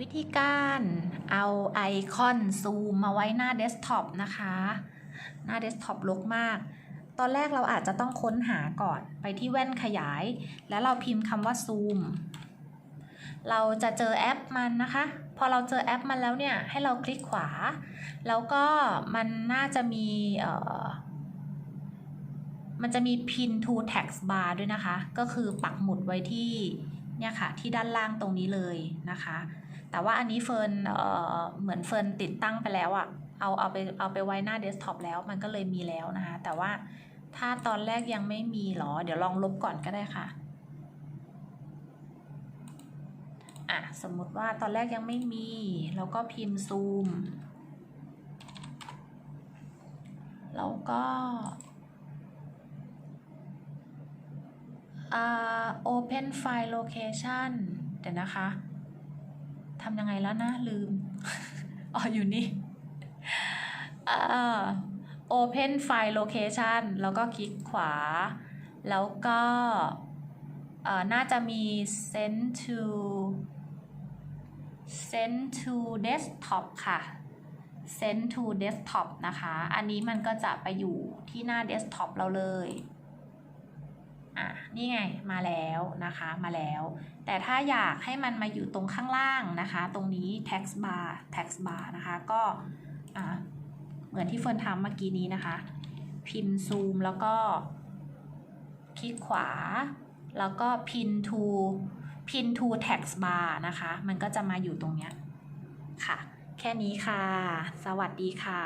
วิธีการเอาไอคอนซูมมาไว้หน้าเดสก์ท็อปนะคะ หน้าเดสก์ท็อปรกมาก ตอนแรกเราอาจจะต้องค้นหาก่อนไปที่แว่นขยาย แล้วเราพิมพ์คำว่าซูม เราจะเจอแอปมันนะคะ พอเราเจอแอปมันแล้วเนี่ย ให้เราคลิกขวา แล้วก็มันน่าจะมีเอ่อมันจะมี pin to text bar ด้วยนะคะ ก็คือปักหมุดไว้ที่เนี่ยค่ะ ที่ด้านล่างตรงนี้เลยนะคะ แต่ว่าอันนี้เฟิร์นเอ่อเหมือนเฟิร์นติดตั้งไปแล้วอะเอาเอาไปเอาไปไว้หน้าเดสก์ท็อปแล้วมันก็เลยมีแล้วนะคะ แต่ว่าถ้าตอนแรกยังไม่มีหรอ เดี๋ยวลองลบก่อนก็ได้ค่ะอะสมมุติว่าตอนแรกยังไม่มี แล้วก็พิมพ์ซูม แล้วก็อ่า open file location เดี๋ยวนะคะ ทำยังไงแล้วนะ ลืม อ๋อ อยู่นี่เอ่อ open file location แล้วก็คลิกขวา แล้วก็เอ่อน่าจะมี send to send to desktop ค่ะ send to desktop นะคะ อันนี้มันก็จะไปอยู่ที่หน้า desktop เราเลย อะนี่ไงมาแล้วนะคะมาแล้ว แต่ถ้าอยากให้มันมาอยู่ตรงข้างล่างนะคะ ตรงนี้ text bar text bar นะคะก็อะเหมือนที่เฟิร์นทำเมื่อกี้นี้นะคะ พิมพ์ซูมแล้วก็คลิกขวา แล้วก็ pin to pin to text bar นะคะ มันก็จะมาอยู่ตรงเนี้ยค่ะ แค่นี้ค่ะ สวัสดีค่ะ